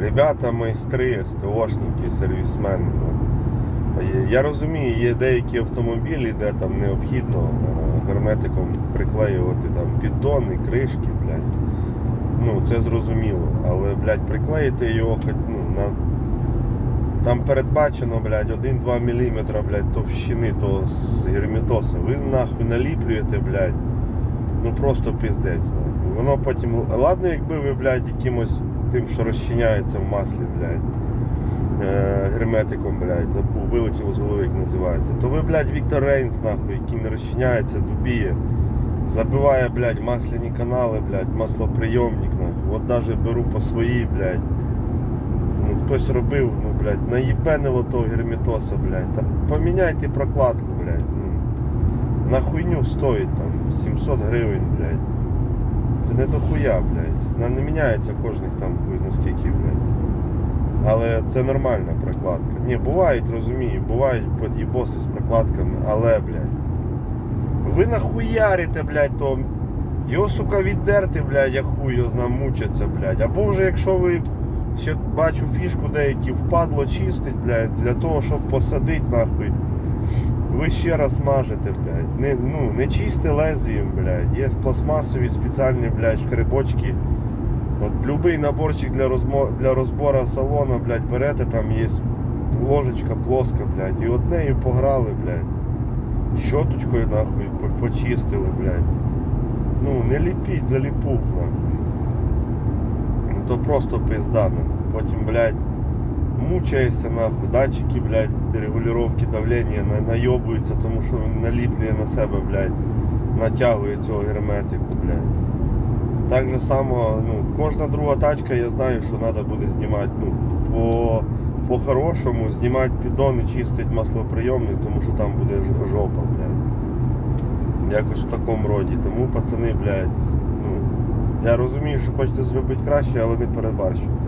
ребята майстри, СТОшники, сервісмени. Я розумію, є деякі автомобілі, де там необхідно е, герметиком приклеювати там піддони, кришки, блядь. Ну, це зрозуміло. Але, блядь, приклеїти його хоч ну, на. Там передбачено, блядь, 1-2 мм, блядь, товщини того з герметоса. Ви нахуй наліплюєте, блядь. Ну просто піздець. Воно потім. Ладно, якби ви, блядь, якимось тим, що розчиняється в маслі, блядь. Е, герметиком, блядь, забув, вилетіло з голови, як називається. То ви, блядь, Віктор Рейнс, нахуй, який не розчиняється, дубіє. Забиває, блядь, масляні канали, блядь, маслоприйомник, нахуй. От даже беру по своїй, блядь. Ну, хтось робив, ну, блядь, наїбенило того герметоса, блядь. Та поміняйте прокладку, блядь. Ну, на хуйню стоїть там 700 гривень, блядь. Це не дохуя, блядь. Вона не міняється кожних там хуй наскільки, блядь. Але це нормальна прокладка. Ні, бувають, розумію, бувають под'їбоси з прокладками, але, блядь. Ви нахуярите, блядь, то. Його, сука, віддерти, блядь, я хуй його знам мучаться, блядь. Або вже якщо ви ще бачу фішку деякі впадло чистить, блядь, для того, щоб посадити нахуй. Ви ще раз мажете, блядь. Не, ну, не чисти лезвієм, блядь. Є пластмасові спеціальні, блядь, шкребочки. От любий наборчик для, розмо... для розбору салона, блядь, берете, там є ложечка плоска, блядь, і от нею пограли, блядь. Щоточкою, нахуй, почистили, блядь. Ну, не ліпіть заліпух, нахуй. Ну, То просто пизда, нахуй. Потім, блядь, мучаєшся, нахуй. Датчики, блядь, регулювання давлення на- найобуються, тому що він наліплює на себе, блядь, натягує цього герметику, блядь. Так же само, ну, кожна друга тачка, я знаю, що треба буде знімати, ну, по, по-хорошому знімати піддон і чистити маслоприйомник, тому що там буде жопа, блядь. Якось в такому роді. Тому пацани, блядь, ну, я розумію, що хочете зробити краще, але не перебарщуйте.